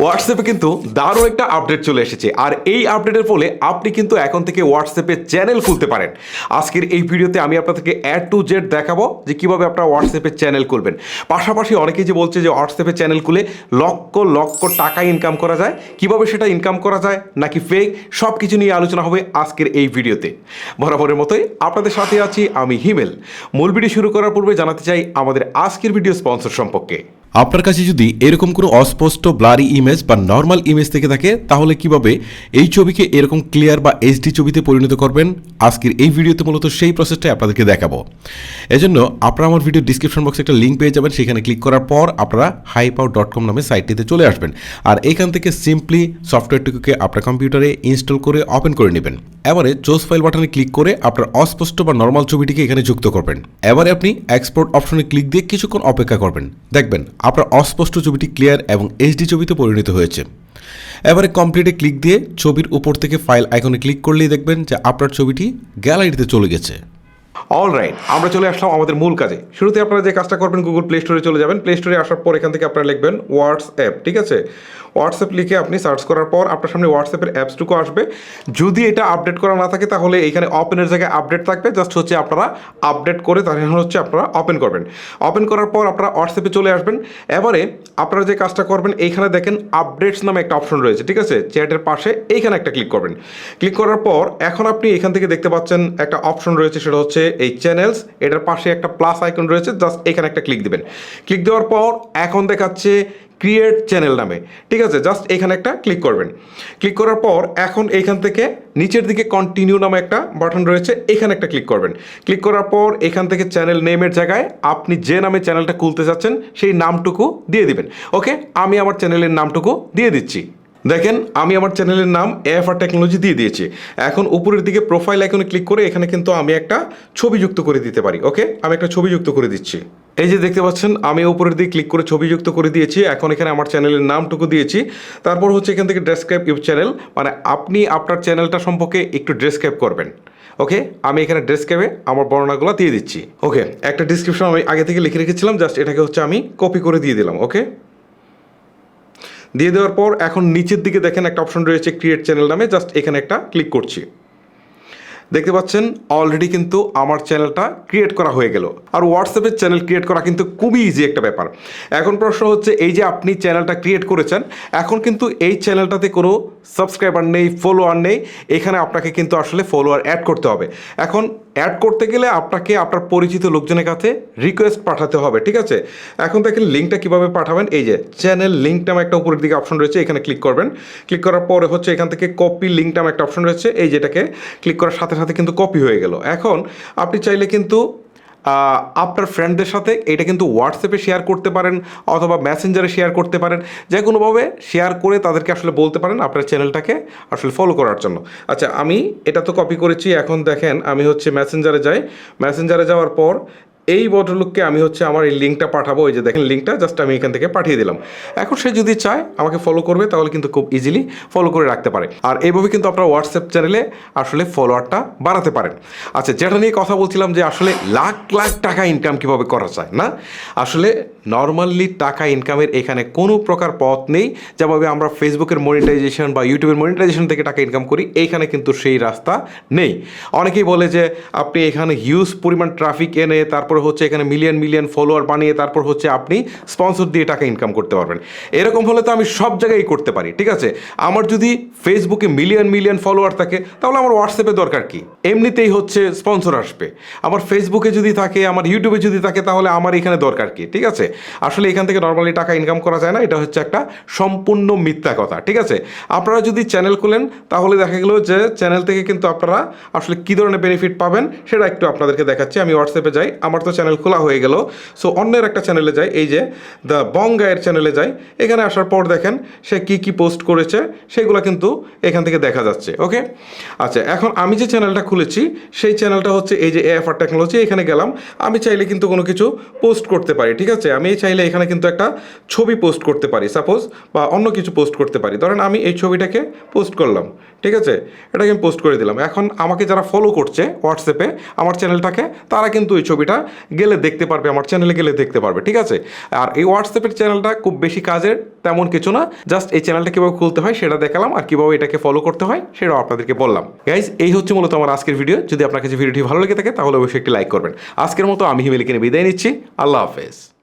হোয়াটসঅ্যাপে কিন্তু দারুণ একটা আপডেট চলে এসেছে। আর এই আপডেটের ফলে আপনি কিন্তু এখন থেকে হোয়াটসঅ্যাপে চ্যানেল খুলতে পারেন। আজকের এই ভিডিওতে আমি আপনাদেরকে অ্যাড টু জেড দেখাবো যে কীভাবে আপনারা হোয়াটসঅ্যাপে চ্যানেল খুলবেন। পাশাপাশি অনেকেই যে বলছে যে হোয়াটসঅ্যাপে চ্যানেল খুলে লক্ষ লক্ষ টাকা ইনকাম করা যায়। কীভাবে সেটা ইনকাম করা যায়, নাকি ফেক সব কিছু নিয়ে আলোচনা হবে আজকের এই ভিডিওতে। বরাবরের মতোই আপনাদের সাথে আছি আমি হিমেল। মূল ভিডিও শুরু করার পূর্বে জানাতে চাই আমাদের আজকের ভিডিও স্পন্সর সম্পর্কে। আপনার কাছে যদি এরকম কোনো অস্পষ্ট ব্লারি ইমেজ বা নর্মাল ইমেজ থেকে থাকে, তাহলে কীভাবে এই ছবিকে এরকম ক্লিয়ার বা এইচডি ছবিতে পরিণত করবেন? আজকের এই ভিডিওতে মূলত সেই প্রসেসটাই আপনাদেরকে দেখাবো। এজন্য আপনারা আমার ভিডিও ডিসক্রিপশন বক্সে একটা লিঙ্ক পেয়ে যাবেন, সেখানে ক্লিক করার পর আপনারা হাইপাও ডট কম নামে সাইটটিতে চলে আসবেন। আর এখান থেকে সিম্পলি সফটওয়্যারটিকে আপনার কম্পিউটারে ইনস্টল করে ওপেন করে নেবেন। এবারে চোজ ফাইল বাটনে ক্লিক করে আপনার অস্পষ্ট বা নর্মাল ছবিটিকে এখানে যুক্ত করবেন। এবারে আপনি এক্সপোর্ট অপশনে ক্লিক দিয়ে কিছুক্ষণ অপেক্ষা করবেন। দেখবেন আপনার অস্পষ্ট ছবিটি ক্লিয়ার এবং এইচডি ছবিতে পরিণত হয়েছে। এবারে কমপ্লিটে ক্লিক দিয়ে ছবির উপর থেকে ফাইল আইকনে ক্লিক করলেই দেখবেন যে আপনার ছবিটি গ্যালারিতে চলে গেছে। অল রাইট আমরা চলে আসলাম আমাদের মূল কাজে। শুরুতে আপনারা যে কাজটা করবেন গুগল প্লে স্টোরে চলে যাবেন। প্লে স্টোরে আসার পর এখান থেকে আপনারা লিখবেন হোয়াটসঅ্যাপ ঠিক আছে? হোয়াটসঅ্যাপ লিখে আপনি সার্চ করার পর আপনার সামনে হোয়াটসঅ্যাপের অ্যাপসটুকু আসবে। যদি এটা আপডেট করা না থাকে, তাহলে এখানে ওপেনের জায়গায় আপডেট থাকবে। জাস্ট হচ্ছে আপনারা আপডেট করে তাহলে হচ্ছে আপনারা ওপেন করবেন। ওপেন করার পর আপনারা হোয়াটসঅ্যাপে চলে আসবেন। এবারে আপনারা যে কাজটা করবেন এইখানে দেখেন আপডেটস নামে একটা অপশন রয়েছে, ঠিক আছে? চ্যাটের পাশে এইখানে একটা ক্লিক করবেন। ক্লিক করার পর এখন আপনি এখান থেকে দেখতে পাচ্ছেন একটা অপশন রয়েছে, সেটা হচ্ছে এই চ্যানেলস এটার পাশে একটা প্লাস আইকন রয়েছে জাস্ট এখানে একটা ক্লিক দিবেন। ক্লিক দেওয়ার পর এখন দেখাচ্ছে ক্রিয়েট চ্যানেল নামে। ঠিক আছে জাস্ট এখানে একটা ক্লিক করবেন। ক্লিক করার পর এখন এইখান থেকে নিচের দিকে কন্টিনিউ নামে একটা বাটন রয়েছে, এখানে একটা ক্লিক করবেন। ক্লিক করার পর এখান থেকে চ্যানেল নেমের জায়গায় আপনি যে নামে চ্যানেলটা খুলতে চাচ্ছেন সেই নামটুকু দিয়ে দিবেন। ওকে আমি আমার চ্যানেলের নামটুকু দিয়ে দিচ্ছি। দেখেন, আমি আমার চ্যানেলের নাম এফ আর টেকনোলজি দিয়ে দিয়েছি। এখন উপরের দিকে প্রোফাইল আইকনে ক্লিক করে এখানে কিন্তু আমি একটা ছবি যুক্ত করে দিতে পারি ওকে আমি একটা ছবি যুক্ত করে দিচ্ছি। এই যে দেখতে পাচ্ছেন, আমি উপরের দিকে ক্লিক করে ছবি যুক্ত করে দিয়েছি। এখন এখানে আমার চ্যানেলের নামটুকু দিয়েছি। তারপর হচ্ছে এখান থেকে ডেসক্রাইব ইউব চ্যানেল মানে আপনি আপনার চ্যানেলটা সম্পর্কে একটু ডেসক্রাইব করবেন ওকে আমি এখানে ডেসক্রাইবে আমার বর্ণনাগুলো দিয়ে দিচ্ছি ওকে একটা ডিসক্রিপশন আমি আগে থেকে লিখে রেখেছিলাম জাস্ট এটাকে হচ্ছে আমি কপি করে দিয়ে দিলাম ওকে দিয়ে দেওয়ার পর এখন নিচের দিকে দেখেন একটা অপশন রয়েছে ক্রিয়েট চ্যানেল নামে জাস্ট এখানে একটা ক্লিক করছি। দেখতে পাচ্ছেন অলরেডি কিন্তু আমার চ্যানেলটা ক্রিয়েট করা হয়ে গেল। আর হোয়াটসঅ্যাপের চ্যানেল ক্রিয়েট করা কিন্তু খুবই ইজি একটা ব্যাপার। এখন প্রশ্ন হচ্ছে, এই যে আপনি চ্যানেলটা ক্রিয়েট করেছেন, এখন কিন্তু এই চ্যানেলটাতে কোনো সাবস্ক্রাইবার নেই ফলোয়ার নেই, এখানে আপনাকে কিন্তু আসলে ফলোয়ার অ্যাড করতে হবে। এখন অ্যাড করতে গেলে আপনাকে আপনার পরিচিত লোকজনের কাছে রিকোয়েস্ট পাঠাতে হবে, ঠিক আছে? এখন দেখেন লিঙ্কটা কীভাবে পাঠাবেন, এই যে চ্যানেল লিঙ্ক একটা উপরের দিকে অপশন রয়েছে, এখানে ক্লিক করবেন। ক্লিক করার পরে হচ্ছে এখান থেকে কপি লিঙ্ক নামে একটা অপশন রয়েছে, এই যেটাকে ক্লিক করার সাথে সাথে কিন্তু কপি হয়ে গেল। এখন আপনি চাইলে কিন্তু আপনার ফ্রেন্ডদের সাথে এটা কিন্তু হোয়াটসঅ্যাপে শেয়ার করতে পারেন অথবা মেসেঞ্জারে শেয়ার করতে পারেন। যে কোনোভাবে শেয়ার করে তাদেরকে আসলে বলতে পারেন আপনার চ্যানেলটাকে আসলে ফলো করার জন্য। আচ্ছা আমি এটা তো কপি করেছি। এখন দেখেন, আমি হচ্ছে মেসেঞ্জারে যাই। মেসেঞ্জারে যাওয়ার পর এই ভদ্রলোককে আমি হচ্ছে আমার এই লিঙ্কটা পাঠাবো ওই যে দেখেন লিঙ্কটা জাস্ট আমি এখান থেকে পাঠিয়ে দিলাম। এখন সে যদি চায়, আমাকে ফলো করবে, তাহলে কিন্তু খুব ইজিলি ফলো করে রাখতে পারে। আর এইভাবে কিন্তু আপনার হোয়াটসঅ্যাপ চ্যানেলে আসলে ফলোয়ারটা বাড়াতে পারেন। আচ্ছা যেটা নিয়ে কথা বলছিলাম যে আসলে লাখ লাখ টাকা ইনকাম কীভাবে করা যায়, না? আসলে নর্মালি টাকা ইনকামের এখানে কোনো প্রকার পথ নেই। যেভাবে আমরা ফেসবুকের মনিটাইজেশন বা ইউটিউবের মনিটাইজেশন থেকে টাকা ইনকাম করি এইখানে কিন্তু সেই রাস্তা নেই। অনেকেই বলে যে, আপনি এখানে হিউজ পরিমাণ ট্রাফিক এনে তারপর হচ্ছে এখানে মিলিয়ন মিলিয়ন ফলোয়ার বানিয়ে তারপর হচ্ছে আপনি স্পন্সর দিয়ে টাকা ইনকাম করতে পারবেন। এরকম হলে তো আমি সব জায়গায় করতে পারি, ঠিক আছে? আমার যদি ফেসবুকে মিলিয়ন মিলিয়ন ফলোয়ার থাকে, তাহলে আমার হোয়াটসঅ্যাপে দরকার কি? এমনিতেই হচ্ছে স্পন্সর আসবে। আমার ফেসবুকে যদি থাকে, আমার ইউটিউবে যদি থাকে, তাহলে আমার এখানে দরকার কি, ঠিক আছে? আসলে এখান থেকে নর্মালি টাকা ইনকাম করা যায় না, এটা হচ্ছে একটা সম্পূর্ণ মিথ্যা কথা, ঠিক আছে? আপনারা যদি চ্যানেল খুলেন, তাহলে দেখা গেল যে চ্যানেল থেকে কিন্তু আপনারা আসলে কী ধরনের বেনিফিট পাবেন, সেটা একটু আপনাদেরকে দেখাচ্ছি। আমি হোয়াটসঅ্যাপে যাই, আমার তো চ্যানেল খোলা হয়ে গেল। সো অন্যের একটা চ্যানেলে যাই, এই যে দ্য বঙ্গায়ের চ্যানেলে যাই, এখানে আসার পর দেখেন সে কি কি পোস্ট করেছে, সেগুলো কিন্তু এখান থেকে দেখা যাচ্ছে ওকে আচ্ছা এখন আমি যে চ্যানেলটা খুলেছি, সেই চ্যানেলটা হচ্ছে এই যে এফআর টেকনোলজি এখানে গেলাম। আমি চাইলে কিন্তু কোনো কিছু পোস্ট করতে পারি, ঠিক আছে? আমি চাইলে এখানে কিন্তু একটা ছবি পোস্ট করতে পারি সাপোজ বা অন্য কিছু পোস্ট করতে পারি। ধরেন আমি এই ছবিটাকে পোস্ট করলাম, ঠিক আছে? এটাকে আমি পোস্ট করে দিলাম। এখন আমাকে যারা ফলো করছে হোয়াটসঅ্যাপে আমার চ্যানেলটাকে তারা কিন্তু এই ছবিটা গেলে দেখতে পারবে, আমার চ্যানেলে গেলে দেখতে পারবে, ঠিক আছে? আর এই হোয়াটসঅ্যাপের চ্যানেলটা খুব বেশি কাজের তেমন কিছু না জাস্ট এই চ্যানেলটা কীভাবে খুলতে হয় সেটা দেখালাম আর কীভাবে এটাকে ফলো করতে হয় সেটাও আপনাদেরকে বললাম। গাইজ এই হচ্ছে মূলত আমার আজকের ভিডিও যদি আপনার কাছে ভিডিওটি ভালো লেগে থাকে তাহলে অবশ্যই একটি লাইক করবেন। আজকের মতো আমি হিমেলিকে বিদায় নিচ্ছি, আল্লাহ হাফেজ।